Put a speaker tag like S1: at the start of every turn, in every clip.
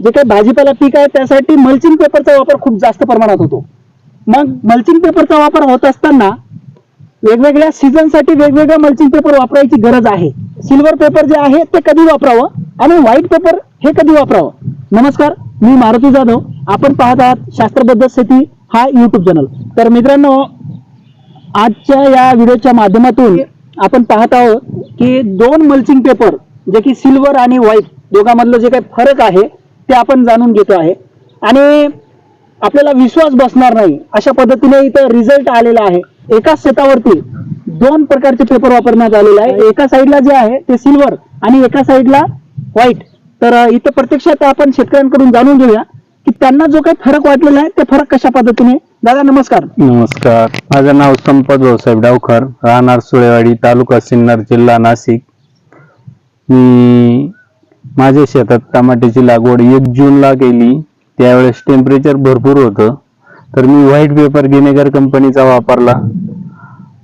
S1: जे काही भाजीपाला पीक आहे त्यासाठी मल्चिंग पेपरचा वापर खूप जास्त प्रमाणात होतो. मग मल्चिंग पेपरचा वापर होत असताना वेगवेगळ्या सीझनसाठी वेगवेगळ्या मल्चिंग पेपर वापरायची गरज आहे. सिल्वर पेपर जे आहे ते कधी वापरावं? आणि व्हाईट पेपर हे कधी वापरावं? नमस्कार मी मारुती जाधव. आपण पाहत आहात शास्त्रबद्ध शेती हा युट्यूब चॅनल तर मित्रांनो आजच्या या व्हिडिओच्या माध्यमातून आपण पाहत आहोत की दोन मल्चिंग पेपर जे की सिल्वर आणि व्हाईट दोघांमधलं जे काही फरक आहे ते आपण जाणून घेतो आहे. आणि आपल्याला विश्वास बसणार नाही. अशा पद्धतीने इथं रिझल्ट आलेला आहे. एकाच शेतावरती दोन प्रकारचे पेपर वापरण्यात आलेले आहे. एका साईडला जे आहे ते सिल्वर आणि एका साईडला व्हाईट तर इथं प्रत्यक्षात आपण शेतकऱ्यांकडून जाणून घेऊया की त्यांना जो काही फरक वाटलेला आहे ते फरक कशा पद्धतीने? दादा नमस्कार.
S2: नमस्कार. माझं नाव संपत भाऊसाहेब डावकर राहणार सुळेवाडी तालुका सिन्नर जिल्हा नाशिक. मी माझ्या शेतात टमाट्याची लागवड एक जूनला केली. त्यावेळेस टेम्परेचर भरपूर होतं. तर मी व्हाईट पेपर गिनेगर कंपनीचा वापरला.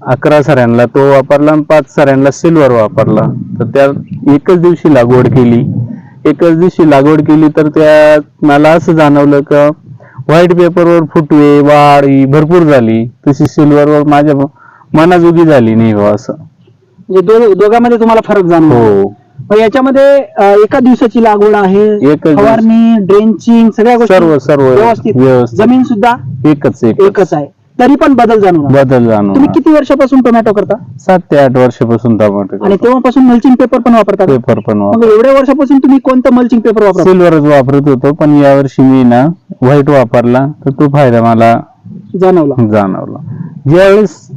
S2: अकरा सऱ्यांना तो वापरला आणि पाच सऱ्यांना सिल्वर वापरला. तर त्या एकच दिवशी लागवड केली. एकच दिवशी लागवड केली तर त्यात मला असं जाणवलं का व्हाईट पेपरवर फुटवे वाढ ही भरपूर झाली. तशी सिल्वरवर माझ्या मनाजोगी झाली नाही असं.
S1: म्हणजे दोघांमध्ये तुम्हाला फरक जाणवला.
S2: हो.
S1: मग याच्यामध्ये अं, एका दिवसाची लागवड आहे
S2: एकच दिवस.
S1: फवारणी ड्रेंचिंग सगळ्या गोष्टी
S2: सर्व सर्व
S1: व्यवस्थित.
S2: व्यवस्थित.
S1: जमीन सुद्धा
S2: एकच एक
S1: एकच आहे. तरी पण बदल जाणवला.
S2: बदल
S1: तुम्ही किती वर्षापासून टोमॅटो करता?
S2: सात ते आठ वर्षापासून टमाटे
S1: आणि तेव्हापासून मल्चिंग पेपर पण वापरता का?
S2: पेपर पण
S1: मग एवढ्या वर्षापासून तुम्ही कोणतं मल्चिंग पेपर वापरता?
S2: सिल्वरच वापरत होतो पण यावर्षी मी ना व्हाईट वापरला तर तो फायदा मला
S1: जाणवला.
S2: जाणवला. ज्यावेळेस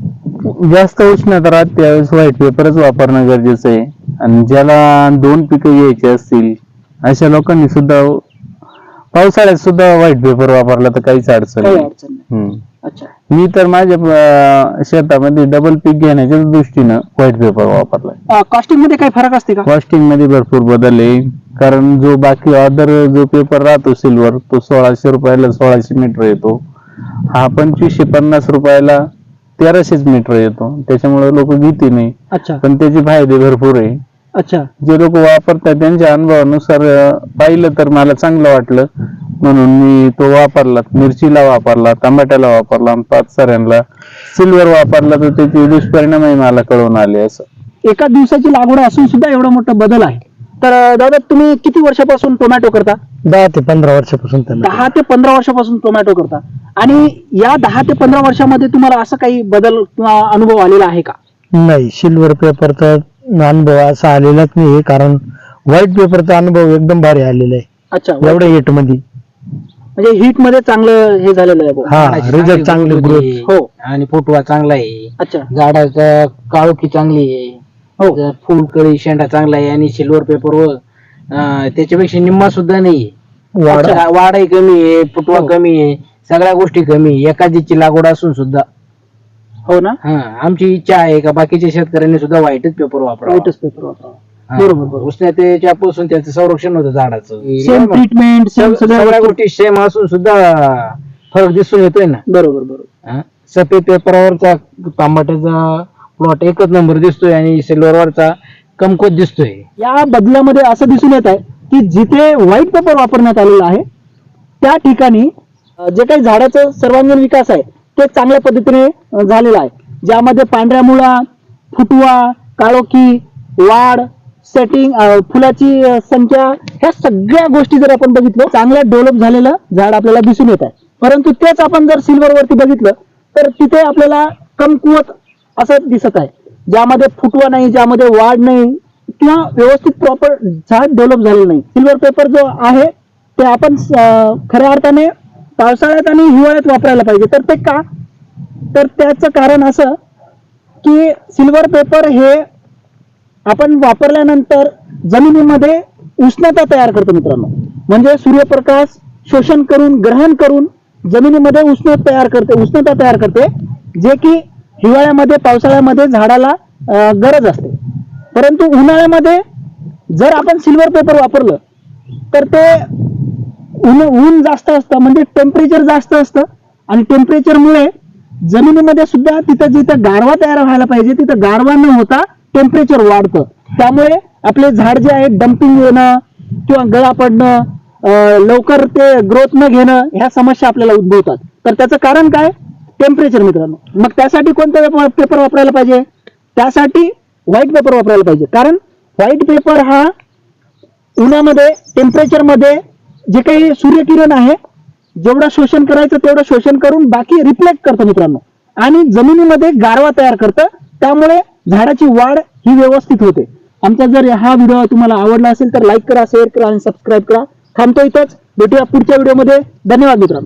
S2: जास्त उष्णता राहत त्यावेळेस व्हाईट पेपरच वापरणं गरजेचं आहे. आणि ज्याला दोन पिकं घ्यायची असतील अशा लोकांनी सुद्धा पावसाळ्यात सुद्धा व्हाईट पेपर वापरला तर काहीच अडचण
S1: काही
S2: नाही.
S1: अडचण नाही.
S2: हम्म.
S1: अच्छा.
S2: मी तर माझ्या अं, शेतामध्ये डबल पीक घेण्याच्या दृष्टीनं व्हाईट पेपर वापरलाय
S1: कॉस्टिंगमध्ये काही फरक असते का?
S2: कॉस्टिंगमध्ये भरपूर बदल आहे. कारण जो बाकी अदर जो पेपर राहतो सिल्वर तो सोळाशे रुपयाला सोळाशे मीटर येतो. हा पंचवीसशे पन्नास रुपयाला तेराशेच मीटर येतो. त्याच्यामुळे लोक घेते नाही.
S1: अच्छा.
S2: पण त्याचे फायदे भरपूर आहे.
S1: अच्छा.
S2: जे लोक वापरतात त्यांच्या अनुभवानुसार अं, पाहिलं तर मला चांगलं वाटलं. म्हणून मी तो वापरला. मिरचीला वापरला टमाट्याला वापरला आणि पाच सऱ्यांना सिल्वर वापरला तर त्याचे दुष्परिणामही मला कळून आले असं.
S1: एका दिवसाची लागवड असून सुद्धा एवढा मोठा बदल आहे. तर अं, दादा तुम्ही किती वर्षापासून टोमॅटो करता?
S3: दहा ते पंधरा वर्षापासून त्यांना
S1: दहा ते पंधरा वर्षापासून टोमॅटो करता. आणि या दहा ते पंधरा वर्षामध्ये तुम्हाला असं काही बदल किंवा अनुभव आलेला आहे का?
S3: नाही सिल्वर पेपरचा अनुभव असा आलेलाच नाही कारण व्हाईट पेपरचा अनुभव एकदम भारी आलेला आहे
S1: अच्छा
S3: एवढ्या हिटमध्ये
S1: म्हणजे हीटमध्ये चांगलं हे झालेलं आहे बुवा.
S3: हा
S4: झाडाची
S3: रिझल्ट चांगले
S4: growth.
S3: ग्रोथ.
S1: हो.
S4: आणि फुटवा चांगला आहे.
S1: अच्छा.
S4: झाडाचा काळोखी चांगली आहे.
S1: हो.
S4: जर फुलकळी शेंडा चांगला आहे आणि सिल्वर पेपरवर अं, त्याच्यापेक्षा निम्मा सुद्धा नाही.
S3: वाढ.
S4: वाढही कमी आहे फुटवा
S1: हो.
S4: कमी आहे सगळ्या गोष्टी कमी आहे. एका दिची लागवड असून सुद्धा.
S1: हो ना
S4: हा आमची इच्छा आहे का बाकीच्या शेतकऱ्यांनी सुद्धा व्हाईटच पेपर वापरावा
S1: व्हाईटच पेपर वापरावा. बरोबर, बरोबर.
S4: उष्णतेच्यापासून त्याचं संरक्षण होतं झाडाचं
S1: सेम ट्रीटमेंट सेम
S4: सग- सगळ्या गोष्टी सेम असून सुद्धा फरक दिसून येतोय ना
S1: बरोबर बरोबर
S4: हा? सफेद पेपरवरचा टमाट्याचा प्लॉट एकच नंबर दिसतोय आणि सिल्वरवरचा कमकोत दिसतोय
S1: या बदलामध्ये असं दिसून येत आहे की जिथे व्हाईट पेपर वापरण्यात आलेला आहे त्या ठिकाणी अं, जे काही झाडाचा सर्वांगीण विकास आहे ते चांगल्या पद्धतीने झालेलं आहे. ज्यामध्ये पांढऱ्या मुळा फुटवा काळोखी वाढ सेटिंग फुलाची संख्या ह्या सगळ्या गोष्टी जर आपण बघितलं चांगल्या डेव्हलप झालेलं झाड आपल्याला दिसून येत आहे. परंतु तेच आपण जर सिल्वर वरती बघितलं तर तिथे आपल्याला कमकुवत असं दिसत आहे. ज्यामध्ये फुटवा नाही ज्यामध्ये वाढ नाही किंवा व्यवस्थित प्रॉपर झाड डेव्हलप झालेलं नाही. सिल्वर पेपर जो आहे ते आपण खऱ्या अर्थाने पावसाळ्यात आणि हिवाळ्यात वापरायला पाहिजे. तर ते का? तर त्याचं कारण असं की सिल्वर पेपर हे आपण वापरल्यानंतर जमिनीमध्ये उष्णता तयार करतो मित्रांनो. म्हणजे सूर्यप्रकाश शोषण करून ग्रहण करून जमिनीमध्ये उष्ण तयार करते उष्णता तयार करते जे की हिवाळ्यामध्ये पावसाळ्यामध्ये झाडाला गरज असते. परंतु उन्हाळ्यामध्ये जर आपण सिल्वर पेपर वापरलं तर ते ऊन ऊन जास्त असतं म्हणजे टेम्परेचर जास्त असतं. आणि टेम्परेचरमुळे जमिनीमध्ये सुद्धा तिथं जिथं गारवा तयार व्हायला पाहिजे तिथं गारवा न होता टेम्परेचर वाढतं. त्यामुळे आपले झाड जे आहे डम्पिंग येणं किंवा गळा पडणं लवकर ते ग्रोथ न घेणं ह्या समस्या आपल्याला उद्भवतात. तर त्याचं कारण काय? टेम्परेचर मित्रांनो. मग त्यासाठी कोणता पेपर वापरायला पाहिजे? त्यासाठी व्हाईट पेपर वापरायला पाहिजे. कारण व्हाईट पेपर हा उन्हामध्ये टेम्परेचरमध्ये जे काही सूर्यकिरण आहे जेवढं शोषण करायचं तेवढं शोषण करून बाकी रिफ्लेक्ट करतं मित्रांनो. आणि जमिनीमध्ये गारवा तयार करतं. त्यामुळे झाडाची वाढ ही व्यवस्थित होते. आमचा जर हा व्हिडिओ तुम्हाला आवडला असेल तर लाईक करा शेअर करा आणि सबस्क्राईब करा. थांबतो इथंच. भेटूया पुढच्या व्हिडिओमध्ये. धन्यवाद मित्रांनो.